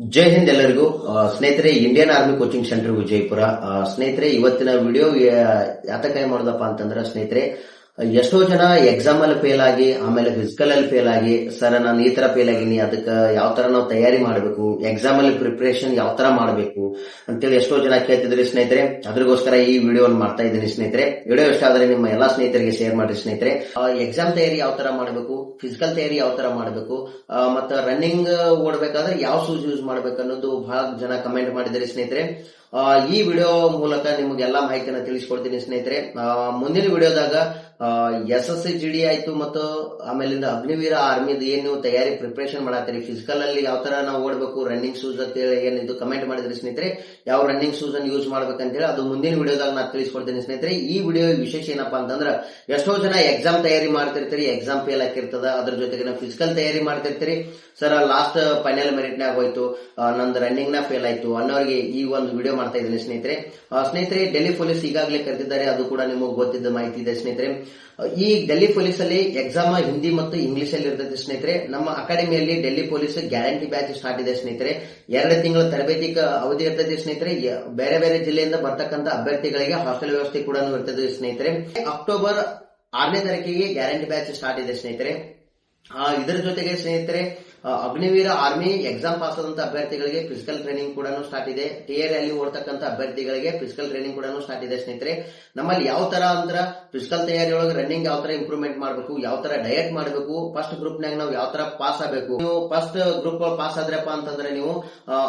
ಜೈ ಹಿಂದ್ ಎಲ್ಲರಿಗೂ. ಸ್ನೇಹಿತರೆ, Indian army coaching centre Vijayapura. ಸ್ನೇಹಿತರೆ, ಇವತ್ತಿನ ವಿಡಿಯೋ ಯಾತಕ ಮಾಡೋದಪ್ಪ ಅಂತಂದ್ರೆ, ಸ್ನೇಹಿತರೆ ಎಷ್ಟೋ ಜನ ಎಕ್ಸಾಮ್ ಅಲ್ಲಿ ಫೇಲ್ ಆಗಿ, ಆಮೇಲೆ ಫಿಸಿಕಲ್ ಅಲ್ಲಿ ಫೇಲ್ ಆಗಿ, ಸರ್, ನಾನು ಈ ತರ ಫೇಲ್ ಆಗಿನಿ ಅದಕ್ಕೆ ಯಾವ ತರ ನಾವು ತಯಾರಿ ಮಾಡಬೇಕು? ಎಕ್ಸಾಮ್ ಅಲ್ಲಿ ಪ್ರಿಪರೇಷನ್ ಯಾವ ತರ ಮಾಡಬೇಕು? ಅಂತೇಳಿ ಎಷ್ಟೋ ಜನ ಕೇಳ್ತಿದ್ರಿ ಸ್ನೇಹಿತರೆ. ಅದ್ರಗೋಸ್ಕರ ಈ ವಿಡಿಯೋ ಮಾಡ್ತಾ ಇದ್ದೀನಿ ಸ್ನೇಹಿತರೆ. ವಿಡಿಯೋ ಇಷ್ಟ ಆದ್ರೆ ನಿಮ್ಮ ಎಲ್ಲಾ ಸ್ನೇಹಿತರಿಗೆ ಶೇರ್ ಮಾಡಿ ಸ್ನೇಹಿತರೆ. ಎಕ್ಸಾಮ್ ತಯಾರಿ ಯಾವ ತರ ಮಾಡಬೇಕು? ಫಿಸಿಕಲ್ ತಯಾರಿ ಯಾವ ತರ ಮಾಡಬೇಕು? ಮತ್ತೆ ರನ್ನಿಂಗ್ ಓಡಬೇಕಾದ್ರೆ ಯಾವ ಶೂಸ್ ಯೂಸ್ ಮಾಡ್ಬೇಕು ಅನ್ನೋದು ಬಹಳ ಜನ ಕಮೆಂಟ್ ಮಾಡಿದ್ದಾರೆ ಸ್ನೇಹಿತರೆ. ಈ ವಿಡಿಯೋ ಮೂಲಕ ನಿಮ್ಗೆ ಎಲ್ಲಾ ಮಾಹಿತಿಯನ್ನು ತಿಳಿಸ್ಕೊಡ್ತೀನಿ ಸ್ನೇಹಿತರೆ. ಮುಂದಿನ ವಿಡಿಯೋದಾಗ S S C G D ಆಯ್ತು ಮತ್ತು ಆಮೇಲಿಂದ ಅಗ್ನಿವೀರ ಆರ್ಮಿದ ಏನ್ ನೀವು ತಯಾರಿ ಪ್ರಿಪರೇಷನ್ ಮಾಡತ್ತೀರಿ? ಫಿಸಿಕಲ್ ಅಲ್ಲಿ ಯಾವ ತರ ನಾವು ಓಡಬೇಕು? ರನ್ನಿಂಗ್ ಶೂಸ್ ಅಂತ ಹೇಳಿ ಏನಿದ್ದು ಕಮೆಂಟ್ ಮಾಡಿದ್ರಿ ಸ್ನೇಹಿತರೆ? ಯಾವ ರನ್ನಿಂಗ್ ಶೂಸ್ ಅನ್ನು ಯೂಸ್ ಮಾಡ್ಬೇಕಂತ ಹೇಳಿ ಅದು ಮುಂದಿನ ವಿಡಿಯೋದಾಗ ನಾನು ತಿಳಿಸ್ಕೊಡ್ತೀನಿ ಸ್ನೇಹಿತರೆ. ಈ ವಿಡಿಯೋ ವಿಶೇಷ ಏನಪ್ಪಾ ಅಂತಂದ್ರೆ, ಎಷ್ಟೋ ಜನ ಎಕ್ಸಾಮ್ ತಯಾರಿ ಮಾಡ್ತಿರ್ತೀರಿ ಎಕ್ಸಾಮ್ ಫೇಲ್ ಆಗಿರ್ತದ. ಅದ್ರ ಜೊತೆಗೆ ನಾವು ಫಿಸಿಕಲ್ ತಯಾರಿ ಮಾಡ್ತಿರ್ತೀರಿ. ಸರ್ ಲಾಸ್ಟ್ ಫೈನಲ್ ಮೆರಿಟ್ ನಾಗ ಹೋಯ್ತು. ನಂದು ರನ್ನಿಂಗ್ನ ಫೇಲ್ ಆಯ್ತು ಅನ್ನೋರಿಗೆ ಈ ಒಂದು ವಿಡಿಯೋ ಮಾಡ್ತಾ ಇದ್ದೀನಿ ಸ್ನೇಹಿತರೆ. ಸ್ನೇಹಿತರೆ ಡೆಲ್ಲಿ ಪೊಲೀಸ್ ಈಗಾಗಲೇ ಕರೆದಿದ್ದಾರೆ. ಅದು ಕೂಡ ನಿಮಗೆ ಗೊತ್ತಿದ್ದ ಮಾಹಿತಿ ಇದೆ ಸ್ನೇಹಿತರೆ. ಈ ಡೆಲ್ಲಿ ಪೊಲೀಸ್ ಅಲ್ಲಿ ಎಕ್ಸಾಮ್ ಹಿಂದಿ ಮತ್ತು ಇಂಗ್ಲಿಷ್ ಅಲ್ಲಿ ಇರ್ತದೆ ಸ್ನೇಹಿತರೆ. ನಮ್ಮ ಅಕಾಡೆಮಿಯಲ್ಲಿ Delhi police guarantee batch start ಇದೆ ಸ್ನೇಹಿತರೆ. ಎರಡು ತಿಂಗಳ ತರಬೇತಿ ಅವಧಿ ಇರ್ತದೆ ಸ್ನೇಹಿತರೆ. ಬೇರೆ ಬೇರೆ ಜಿಲ್ಲೆಯಿಂದ ಬರ್ತಕ್ಕಂಥ ಅಭ್ಯರ್ಥಿಗಳಿಗೆ ಹಾಸ್ಟೆಲ್ ವ್ಯವಸ್ಥೆ ಕೂಡ ಇರ್ತದೆ ಸ್ನೇಹಿತರೆ. ಅಕ್ಟೋಬರ್ ಆರನೇ ತಾರೀಕಿಗೆ ಗ್ಯಾರಂಟಿ ಬ್ಯಾಚ್ ಸ್ಟಾರ್ಟ್ ಇದೆ ಸ್ನೇಹಿತರೆ. ಇದರ ಜೊತೆಗೆ ಸ್ನೇಹಿತರೆ ಆ, ಅಗ್ನಿವೀರ ಆರ್ಮಿ ಎಕ್ಸಾಮ್ ಪಾಸ್ ಆದಂತ ಅಭ್ಯರ್ಥಿಗಳಿಗೆ ಫಿಸಿಕಲ್ ಟ್ರೈನಿಂಗ್ ಕೂಡ ಸ್ಟಾರ್ಟ್ ಇದೆ. ಟಿಆರ್ ಅಲ್ಲಿ ಓಡ್ತಕ್ಕಂತ ಅಭ್ಯರ್ಥಿಗಳಿಗೆ ಫಿಸಿಕಲ್ ಟ್ರೈನಿಂಗ್ ಕೂಡ ಸ್ಟಾರ್ಟ್ ಇದೆ ಸ್ನೇಹಿತರೆ. ನಮ್ಮಲ್ಲಿ ಯಾವ ತರ ಅಂದ್ರ ಫಿಸಿಕಲ್ ತಯಾರಿ ಒಳಗೆ ರನ್ನಿಂಗ್ ಯಾವ ತರ ಇಂಪ್ರೂವ್ಮೆಂಟ್ ಮಾಡಬೇಕು ಯಾವ ತರ ಡಯಟ್ ಮಾಡಬೇಕು ಫಸ್ಟ್ ಗ್ರೂಪ್ ನಾಗ ನಾವು ಯಾವ ತರ ಪಾಸ್ ಆಗಬೇಕು. ನೀವು ಫಸ್ಟ್ ಗ್ರೂಪ್ ಪಾಸ್ ಆದ್ರಪ್ಪ ಅಂತಂದ್ರೆ ನೀವು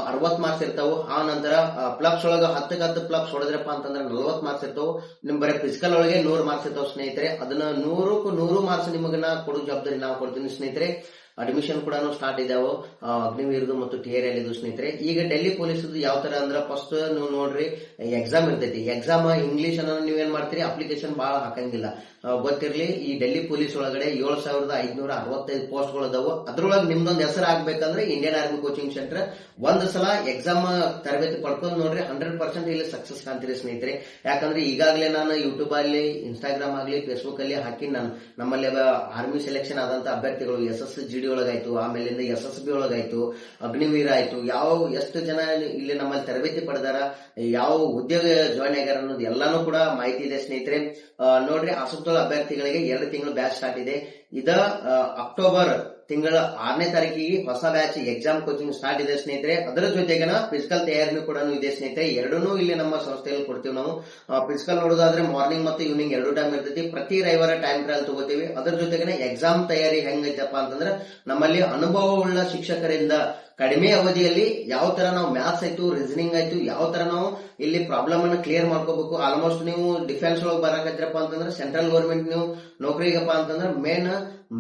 ಅರವತ್ ಮಾರ್ಕ್ಸ್ ಇರ್ತಾವು. ಆ ನಂತರ ಪ್ಲಕ್ಸ್ ಒಳಗ ಹತ್ತಕ್ಕೆ ಹತ್ತು ಪ್ಲಕ್ಸ್ ಹೊಡೆದ್ರಪ್ಪ ಅಂತಂದ್ರೆ ನಲ್ವತ್ ಮಾರ್ಕ್ಸ್ ಇರ್ತಾವ. ನಿಮ್ ಬರೀ ಫಿಸಿಕಲ್ ಒಳಗೆ ನೂರ್ ಮಾರ್ಕ್ಸ್ ಇರ್ತಾವ ಸ್ನೇಹಿತರೆ. ಅದನ್ನ ನೂರಕ್ಕೂ ನೂರು ಮಾರ್ಕ್ಸ್ ನಿಮಗನ್ನ ಕೊಡೋ ಜವಾಬ್ದಾರಿ ನಾವು ಕೊಡ್ತೀನಿ ಸ್ನೇಹಿತರೆ ಅಡ್ಮಿಷನ್ ಕೂಡ ಸ್ಟಾರ್ಟ್ ಇದಾವೆ. ಅಗ್ನಿವೀರ್ದು ಮತ್ತು ಟಿಆರ್ ಎಲ್ ಇದು ಸ್ನೇಹಿತರೆ. ಈಗ ಡೆಲ್ಲಿ ಪೊಲೀಸ್ ಯಾವ ತರ ಅಂದ್ರೆ ಫಸ್ಟ್ ನೀವು ನೋಡ್ರಿ ಎಕ್ಸಾಮ್ ಇರ್ತೈತಿ. ಎಕ್ಸಾಮ್ ಇಂಗ್ಲಿಷ್ ಅನ್ನ ನೀವೇನ್ ಮಾಡ್ತೀರಿ? ಅಪ್ಲಿಕೇಶನ್ ಬಹಳ ಹಾಕಂಗಿಲ್ಲ. ಗೊತ್ತಿರಲಿ, ಈ ಡೆಲ್ಲಿ ಪೊಲೀಸ್ ಒಳಗಡೆ ಏಳು ಸಾವಿರದ ಐದ್ನೂರ ಅರವತ್ತೈದು ಪೋಸ್ಟ್ಗಳು ಅದಾವು ಅದ್ರೊಳಗೆ ನಿಮ್ದೊಂದು ಹೆಸರು ಆಗ್ಬೇಕಂದ್ರೆ ಇಂಡಿಯನ್ ಆರ್ಮಿ ಕೋಚಿಂಗ್ ಸೆಂಟರ್ ಒಂದ್ ಸಲ ಎಕ್ಸಾಮ್ ತರಬೇತಿ ಪಡ್ಕೊಂಡು ನೋಡ್ರಿ ಹಂಡ್ರೆಡ್ ಪರ್ಸೆಂಟ್ ಇಲ್ಲಿ ಸಕ್ಸಸ್ ಕಾಣ್ತೀರಿ ಸ್ನೇಹಿತರೆ. ಯಾಕಂದ್ರೆ ಈಗಾಗಲೇ ನಾನು ಯೂಟ್ಯೂಬ್ ಅಲ್ಲಿ ಇನ್ಸ್ಟಾಗ್ರಾಮ್ ಆಗಲಿ ಫೇಸ್ಬುಕ್ ಅಲ್ಲಿ ಹಾಕಿ ನಾನು ನಮ್ಮಲ್ಲಿ ಆರ್ಮಿ ಸೆಲೆಕ್ಷನ್ ಆದಂತ ಅಭ್ಯರ್ಥಿಗಳು ಎಸ್ ಎಸ್ ಜಿ ಡಿ ಒಳಗಾಯ್ತು ಆಮೇಲಿಂದ ಎಸ್ ಎಸ್ ಬಿ ಒಳಗಾಯ್ತು ಅಗ್ನಿವೀರ ಆಯ್ತು ಯಾವ ಎಷ್ಟು ಜನ ಇಲ್ಲಿ ನಮ್ಮಲ್ಲಿ ತರಬೇತಿ ಪಡೆದಾರ, ಯಾವ ಉದ್ಯೋಗ ಜಾಯ್ನ್ ಆಗ್ಯಾರ ಅನ್ನೋದು ಎಲ್ಲಾನು ಕೂಡ ಮಾಹಿತಿ ಇದೆ ಸ್ನೇಹಿತರೆ. ನೋಡ್ರಿ ಆಸಕ್ತ ಅಭ್ಯರ್ಥಿಗಳಿಗೆ ಎರಡು ತಿಂಗಳು ಬ್ಯಾಚ್ ಸ್ಟಾರ್ಟ್ ಇದೆ. ಇದ ಅಕ್ಟೋಬರ್ ತಿಂಗಳ ಆರನೇ ತಾರೀಕಿಗೆ ಹೊಸ ಬ್ಯಾಚ್ ಎಕ್ಸಾಮ್ ಕೋಚಿಂಗ್ ಸ್ಟಾರ್ಟ್ ಇದೆ ಸ್ನೇಹಿತರೆ. ಅದರ ಜೊತೆಗೆ ಫಿಸಿಕಲ್ ತಯಾರಿನೂ ಕೂಡ ಇದೆ ಸ್ನೇಹಿತರೆ. ಎರಡನ್ನೂ ಇಲ್ಲಿ ನಮ್ಮ ಸಂಸ್ಥೆಯಲ್ಲಿ ಕೊಡ್ತೀವಿ ನಾವು. ಫಿಸಿಕಲ್ ನೋಡೋದಾದ್ರೆ ಮಾರ್ನಿಂಗ್ ಮತ್ತು ಈವ್ನಿಂಗ್ ಎರಡು ಟೈಮ್ ಇರ್ತೈತಿ. ಪ್ರತಿ ರವಿವಾರ ಟೈಮ್ ಟ್ರಯಲ್ ತಗೋತೀವಿ. ಅದರ ಜೊತೆಗೆ ಎಕ್ಸಾಮ್ ತಯಾರಿ ಹೆಂಗೈತಪ್ಪ ಅಂತಂದ್ರೆ ನಮ್ಮಲ್ಲಿ ಅನುಭವವುಳ್ಳ ಶಿಕ್ಷಕರಿಂದ ಕಡಿಮೆ ಅವಧಿಯಲ್ಲಿ ಯಾವ ತರ ನಾವು ಮ್ಯಾಥ್ಸ್ ಆಯ್ತು ರೀಸನಿಂಗ್ ಆಯ್ತು, ಯಾವ ತರ ನಾವು ಇಲ್ಲಿ ಪ್ರಾಬ್ಲಮ್ ಅನ್ನ ಕ್ಲಿಯರ್ ಮಾಡ್ಕೋಬೇಕು. ಆಲ್ಮೋಸ್ಟ್ ನೀವು ಡಿಫೆನ್ಸ್ ಒಳಗೆ ಬರಕತ್ತಿರಪ್ಪ ಅಂತಂದ್ರೆ ಸೆಂಟ್ರಲ್ ಗೌರ್ಮೆಂಟ್ ನೀವು ನೌಕರಿಗಪ್ಪ ಅಂತಂದ್ರೆ ಮೇನ್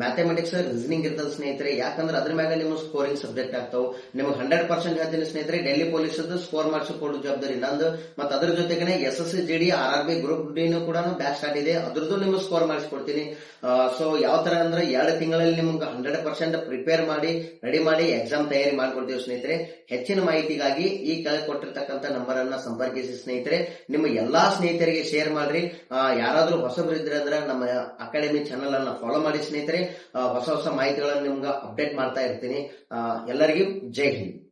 ಮ್ಯಾಥಮೆಟಿಕ್ಸ್ ರೀಸನಿಂಗ್ ಇರ್ತದೆ ಸ್ನೇಹಿತರೆ. ಯಾಕಂದ್ರೆ ಅದ್ರ ಮ್ಯಾಗ ನಿಮ್ಮ ಸ್ಕೋರಿಂಗ್ ಸಬ್ಜೆಕ್ಟ್ ಆಗ್ತಾವ. ನಿಮಗೆ ಹಂಡ್ರೆಡ್ ಪರ್ಸೆಂಟ್ ಹೇಳ್ತೀನಿ ಸ್ನೇಹಿತರೆ ಡೆಲ್ಲಿ ಪೊಲೀಸ್ ಸ್ಕೋರ್ ಮಾಡಿಸಿ ಕೊಡೋ ಜವಾಬ್ದಾರಿ ನಂದು. ಮತ್ತೆ ಅದ್ರ ಜೊತೆಗೆ S S G D R R B group ಡಿನೂ ಕೂಡ ಬ್ಯಾಕ್ ಸ್ಟಾರ್ಟ್ ಇದೆ. ಅದ್ರದ್ದು ನಿಮ್ಗೆ ಸ್ಕೋರ್ ಮಾಡಿಸ್ಕೊಡ್ತೀನಿ ಸೊ ಯಾವ ತರ ಅಂದ್ರೆ ಎರಡು ತಿಂಗಳಲ್ಲಿ ನಿಮ್ಗೆ ಹಂಡ್ರೆಡ್ ಪರ್ಸೆಂಟ್ ಪ್ರಿಪೇರ್ ಮಾಡಿ ರೆಡಿ ಮಾಡಿ ಎಕ್ಸಾಮ್ ತಯಾರಿ ಮಾಡ್ಕೊಡ್ತೀವಿ ಸ್ನೇಹಿತರೆ. ಹೆಚ್ಚಿನ ಮಾಹಿತಿಗಾಗಿ ಈ ಕೆಳಗೆ ಕೊಟ್ಟಿರ್ತಕ್ಕಂಥ ನಂಬರ್ ಅನ್ನ ಸಂಪರ್ಕಿಸಿ ಸ್ನೇಹಿತರೆ. ನಿಮ್ಮ ಎಲ್ಲಾ ಸ್ನೇಹಿತರಿಗೆ ಶೇರ್ ಮಾಡ್ರಿ. ಯಾರಾದರೂ ಹೊಸಬ್ರು ಇದ್ರೆ ಅಂದ್ರೆ ನಮ್ಮ ಅಕಾಡೆಮಿ ಚಾನಲ್ ಅನ್ನ ಫಾಲೋ ಮಾಡಿ ಸ್ನೇಹಿತರೆ. ಹೊಸ ಹೊಸ ಮಾಹಿತಿಗಳನ್ನು ನಿಮ್ಗೆ ಅಪ್ಡೇಟ್ ಮಾಡ್ತಾ ಇರ್ತೀನಿ. ಎಲ್ಲರಿಗೂ ಜೈ ಹಿಂದ್.